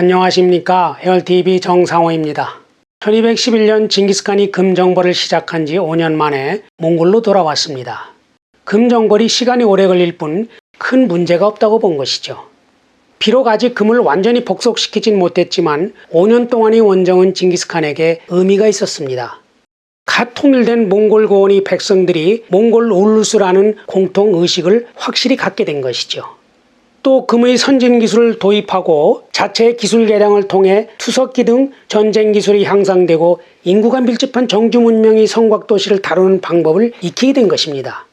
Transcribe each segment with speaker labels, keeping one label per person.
Speaker 1: 안녕하십니까. 헤얼TV 정상호입니다. 1211년 징기스칸이 금정벌을 시작한 지 5년 만에 몽골로 돌아왔습니다. 금정벌이 시간이 오래 걸릴 뿐 큰 문제가 없다고 본 것이죠. 비록 아직 금을 완전히 복속시키진 못했지만 5년 동안의 원정은 징기스칸에게 의미가 있었습니다. 갓 통일된 몽골 고원이 백성들이 몽골 울루스라는 공통 의식을 확실히 갖게 된 것이죠. 또 금의 선진 기술을 도입하고 자체 기술 개량을 통해 투석기 등 전쟁 기술이 향상되고 인구가 밀집한 정주 문명의 성곽 도시를 다루는 방법을 익히게 된 것입니다.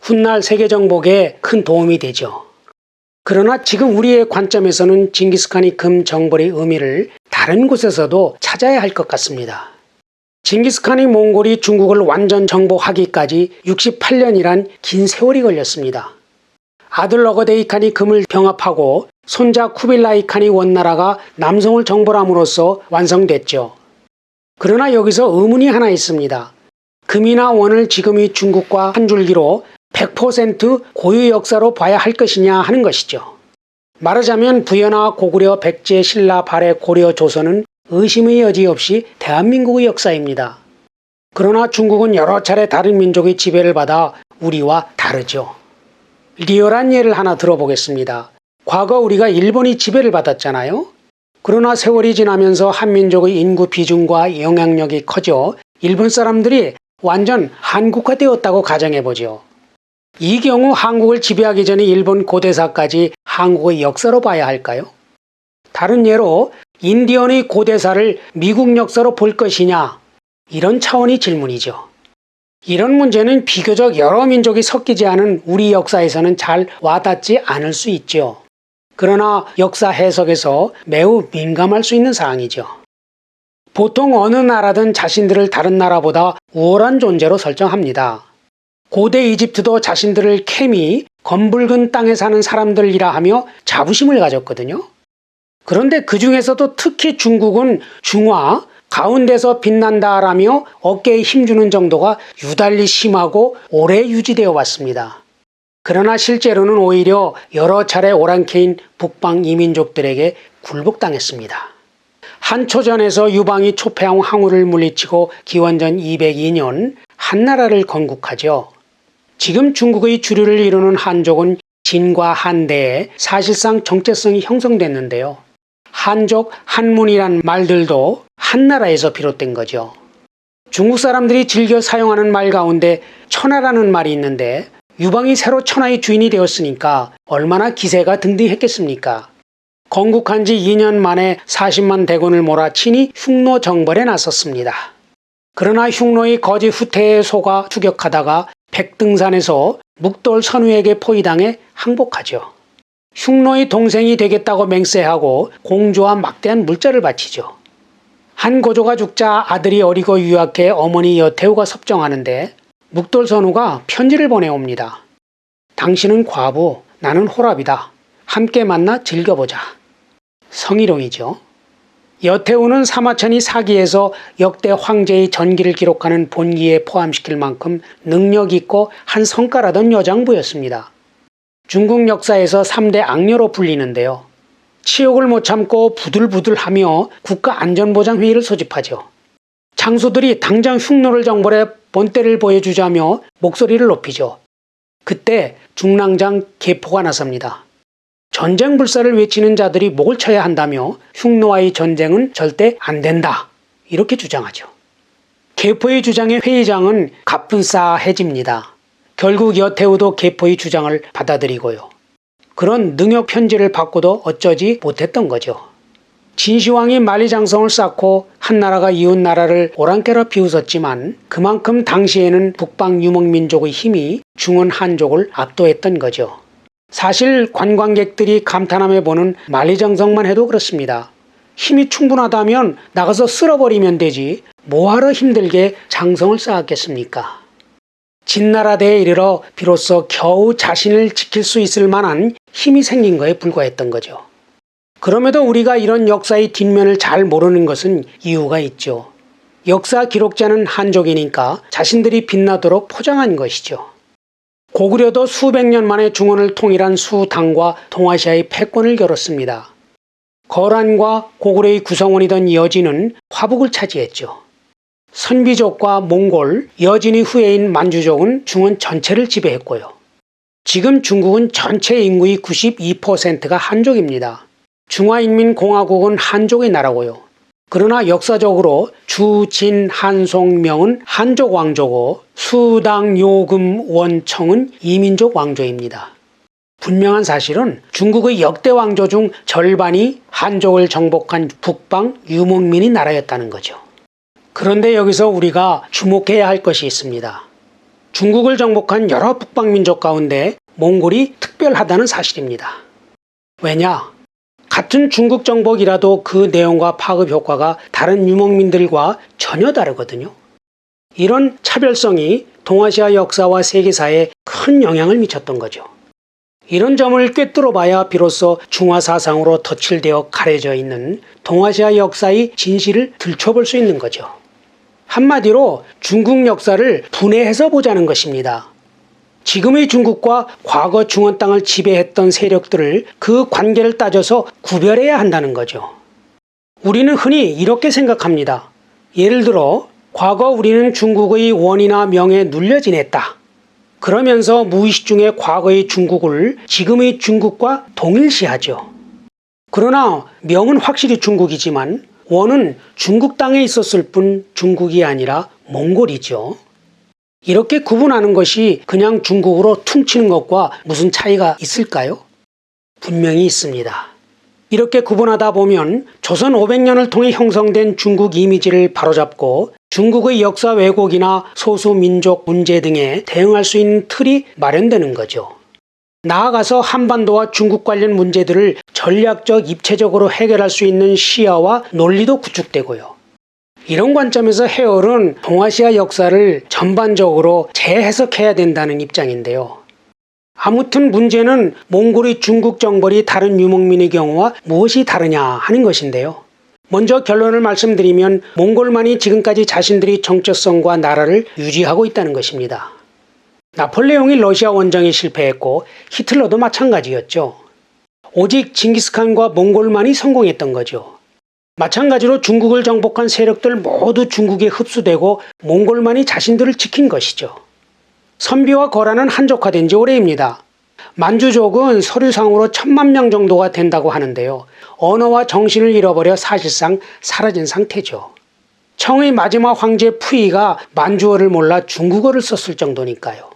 Speaker 1: 훗날 세계 정복에 큰 도움이 되죠. 그러나 지금 우리의 관점에서는 징기스칸이 금 정벌의 의미를 다른 곳에서도 찾아야 할 것 같습니다. 징기스칸이 몽골이 중국을 완전 정복하기까지 68년이란 긴 세월이 걸렸습니다. 아들 어거데이 칸이 금을 병합하고 손자 쿠빌라이 칸이 원나라가 남성을 정벌함으로써 완성됐죠. 그러나 여기서 의문이 하나 있습니다. 금이나 원을 지금의 중국과 한 줄기로 100% 고유 역사로 봐야 할 것이냐 하는 것이죠. 말하자면 부여나 고구려, 백제, 신라, 발해, 고려, 조선은 의심의 여지 없이 대한민국의 역사입니다. 그러나 중국은 여러 차례 다른 민족의 지배를 받아 우리와 다르죠. 리얼한 예를 하나 들어보겠습니다. 과거 우리가 일본이 지배를 받았잖아요. 그러나 세월이 지나면서 한민족의 인구 비중과 영향력이 커져 일본 사람들이 완전 한국화되었다고 가정해보죠. 이 경우 한국을 지배하기 전에 일본 고대사까지 한국의 역사로 봐야 할까요? 다른 예로 인디언의 고대사를 미국 역사로 볼 것이냐? 이런 차원의 질문이죠. 이런 문제는 비교적 여러 민족이 섞이지 않은 우리 역사에서는 잘 와닿지 않을 수 있죠. 그러나 역사 해석에서 매우 민감할 수 있는 사항이죠. 보통 어느 나라든 자신들을 다른 나라보다 우월한 존재로 설정합니다. 고대 이집트도 자신들을 케미, 검붉은 땅에 사는 사람들이라 하며 자부심을 가졌거든요. 그런데 그 중에서도 특히 중국은 중화, 가운데서 빛난다라며 어깨에 힘주는 정도가 유달리 심하고 오래 유지되어 왔습니다. 그러나 실제로는 오히려 여러 차례 오랑캐인 북방 이민족들에게 굴복당했습니다. 한초전에서 유방이 초패왕 항우를 물리치고 기원전 202년 한나라를 건국하죠. 지금 중국의 주류를 이루는 한족은 진과 한대에 사실상 정체성이 형성됐는데요. 한족, 한문이란 말들도 한나라에서 비롯된 거죠. 중국 사람들이 즐겨 사용하는 말 가운데 천하라는 말이 있는데 유방이 새로 천하의 주인이 되었으니까 얼마나 기세가 등등했겠습니까? 건국한 지 2년 만에 40만 대군을 몰아치니 흉노 정벌에 나섰습니다. 그러나 흉노의 거지 후퇴에 속아 추격하다가 백등산에서 묵돌 선우에게 포위당해 항복하죠. 흉노의 동생이 되겠다고 맹세하고 공주와 막대한 물자를 바치죠. 한 고조가 죽자 아들이 어리고 유약해 어머니 여태우가 섭정하는데 묵돌 선우가 편지를 보내옵니다. 당신은 과부, 나는 호랍이다. 함께 만나 즐겨보자. 성희롱이죠. 여태우는 사마천이 사기에서 역대 황제의 전기를 기록하는 본기에 포함시킬 만큼 능력 있고 한 성과라던 여장부였습니다. 중국 역사에서 3대 악녀로 불리는데요. 치욕을 못 참고 부들부들하며 국가안전보장회의를 소집하죠. 장수들이 당장 흉노를 정벌해 본때를 보여주자며 목소리를 높이죠. 그때 중랑장 개포가 나섭니다. 전쟁 불사를 외치는 자들이 목을 쳐야 한다며 흉노와의 전쟁은 절대 안 된다. 이렇게 주장하죠. 개포의 주장에 회의장은 가뿐싸해집니다. 결국 여태우도 개포의 주장을 받아들이고요. 그런 능력 편지를 받고도 어쩌지 못했던 거죠. 진시황이 만리장성을 쌓고 한나라가 이웃 나라를 오랑캐로 비웃었지만 그만큼 당시에는 북방 유목민족의 힘이 중원 한족을 압도했던 거죠. 사실 관광객들이 감탄하며 보는 만리장성만 해도 그렇습니다. 힘이 충분하다면 나가서 쓸어버리면 되지 뭐하러 힘들게 장성을 쌓았겠습니까? 진나라 대에 이르러 비로소 겨우 자신을 지킬 수 있을 만한 힘이 생긴 거에 불과했던 거죠. 그럼에도 우리가 이런 역사의 뒷면을 잘 모르는 것은 이유가 있죠. 역사 기록자는 한족이니까 자신들이 빛나도록 포장한 것이죠. 고구려도 수백 년 만에 중원을 통일한 수당과 동아시아의 패권을 겨뤘습니다. 거란과 고구려의 구성원이던 여진은 화북을 차지했죠. 선비족과 몽골, 여진의 후예인 만주족은 중원 전체를 지배했고요. 지금 중국은 전체 인구의 92%가 한족입니다. 중화인민공화국은 한족의 나라고요. 그러나 역사적으로 주, 진, 한, 송, 명은 한족 왕조고 수당, 요금, 원청은 이민족 왕조입니다. 분명한 사실은 중국의 역대 왕조 중 절반이 한족을 정복한 북방 유목민이 나라였다는 거죠. 그런데 여기서 우리가 주목해야 할 것이 있습니다. 중국을 정복한 여러 북방민족 가운데 몽골이 특별하다는 사실입니다. 왜냐? 같은 중국 정복이라도 그 내용과 파급 효과가 다른 유목민들과 전혀 다르거든요. 이런 차별성이 동아시아 역사와 세계사에 큰 영향을 미쳤던 거죠. 이런 점을 꿰뚫어 봐야 비로소 중화 사상으로 덧칠되어 가려져 있는 동아시아 역사의 진실을 들춰볼 수 있는 거죠. 한마디로 중국 역사를 분해해서 보자는 것입니다. 지금의 중국과 과거 중원 땅을 지배했던 세력들을 그 관계를 따져서 구별해야 한다는 거죠. 우리는 흔히 이렇게 생각합니다. 예를 들어, 과거 우리는 중국의 원이나 명에 눌려 지냈다. 그러면서 무의식 중에 과거의 중국을 지금의 중국과 동일시하죠. 그러나 명은 확실히 중국이지만 원은 중국 땅에 있었을 뿐 중국이 아니라 몽골이죠. 이렇게 구분하는 것이 그냥 중국으로 퉁치는 것과 무슨 차이가 있을까요? 분명히 있습니다. 이렇게 구분하다 보면 조선 500년을 통해 형성된 중국 이미지를 바로잡고 중국의 역사 왜곡이나 소수 민족 문제 등에 대응할 수 있는 틀이 마련되는 거죠. 나아가서 한반도와 중국 관련 문제들을 전략적 입체적으로 해결할 수 있는 시야와 논리도 구축되고요. 이런 관점에서 해월은 동아시아 역사를 전반적으로 재해석해야 된다는 입장인데요. 아무튼 문제는 몽골의 중국 정벌이 다른 유목민의 경우와 무엇이 다르냐 하는 것인데요. 먼저 결론을 말씀드리면 몽골만이 지금까지 자신들이 정체성과 나라를 유지하고 있다는 것입니다. 나폴레옹이 러시아 원정에 실패했고 히틀러도 마찬가지였죠. 오직 징기스칸과 몽골만이 성공했던 거죠. 마찬가지로 중국을 정복한 세력들 모두 중국에 흡수되고 몽골만이 자신들을 지킨 것이죠. 선비와 거란은 한족화된 지 오래입니다. 만주족은 서류상으로 천만 명 정도가 된다고 하는데요. 언어와 정신을 잃어버려 사실상 사라진 상태죠. 청의 마지막 황제 푸이가 만주어를 몰라 중국어를 썼을 정도니까요.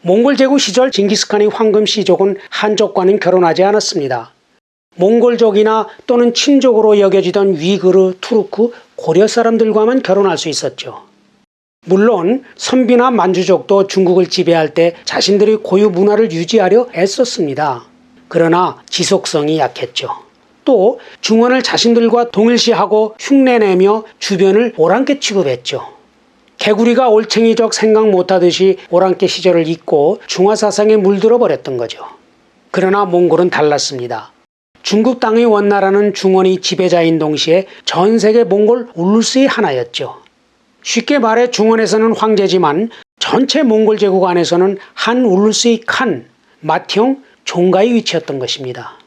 Speaker 1: 몽골 제국 시절 징기스칸의 황금 시족은 한족과는 결혼하지 않았습니다. 몽골족이나 또는 친족으로 여겨지던 위그르, 투르크, 고려 사람들과만 결혼할 수 있었죠. 물론 선비나 만주족도 중국을 지배할 때 자신들의 고유 문화를 유지하려 애썼습니다. 그러나 지속성이 약했죠. 또 중원을 자신들과 동일시하고 흉내내며 주변을 오랑캐 취급했죠. 개구리가 올챙이적 생각 못하듯이 오랑캐 시절을 잊고 중화사상에 물들어 버렸던 거죠. 그러나 몽골은 달랐습니다. 중국 땅의 원나라는 중원이 지배자인 동시에 전 세계 몽골 울루스의 하나였죠. 쉽게 말해 중원에서는 황제지만 전체 몽골 제국 안에서는 한 울루스의 칸, 맏형, 종가의 위치였던 것입니다.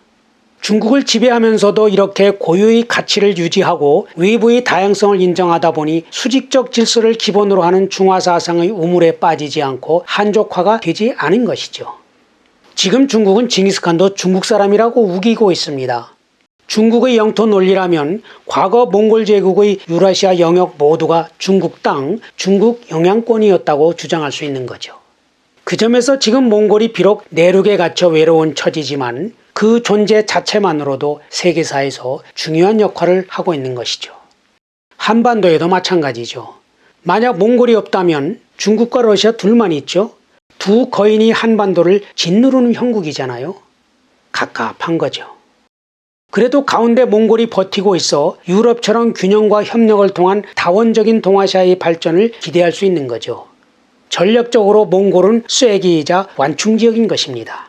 Speaker 1: 중국을 지배하면서도 이렇게 고유의 가치를 유지하고 외부의 다양성을 인정하다 보니 수직적 질서를 기본으로 하는 중화사상의 우물에 빠지지 않고 한족화가 되지 않은 것이죠. 지금 중국은 징기스칸도 중국 사람이라고 우기고 있습니다. 중국의 영토 논리라면 과거 몽골 제국의 유라시아 영역 모두가 중국 땅, 중국 영향권이었다고 주장할 수 있는 거죠. 그 점에서 지금 몽골이 비록 내륙에 갇혀 외로운 처지지만 그 존재 자체만으로도 세계사에서 중요한 역할을 하고 있는 것이죠. 한반도에도 마찬가지죠. 만약 몽골이 없다면 중국과 러시아 둘만 있죠. 두 거인이 한반도를 짓누르는 형국이잖아요. 갑갑한 거죠. 그래도 가운데 몽골이 버티고 있어 유럽처럼 균형과 협력을 통한 다원적인 동아시아의 발전을 기대할 수 있는 거죠. 전략적으로 몽골은 쐐기이자 완충지역인 것입니다.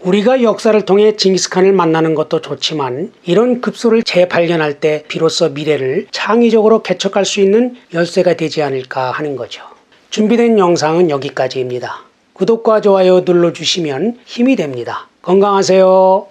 Speaker 1: 우리가 역사를 통해 징기스칸을 만나는 것도 좋지만 이런 급소를 재발견할 때 비로소 미래를 창의적으로 개척할 수 있는 열쇠가 되지 않을까 하는 거죠. 준비된 영상은 여기까지입니다. 구독과 좋아요 눌러주시면 힘이 됩니다. 건강하세요.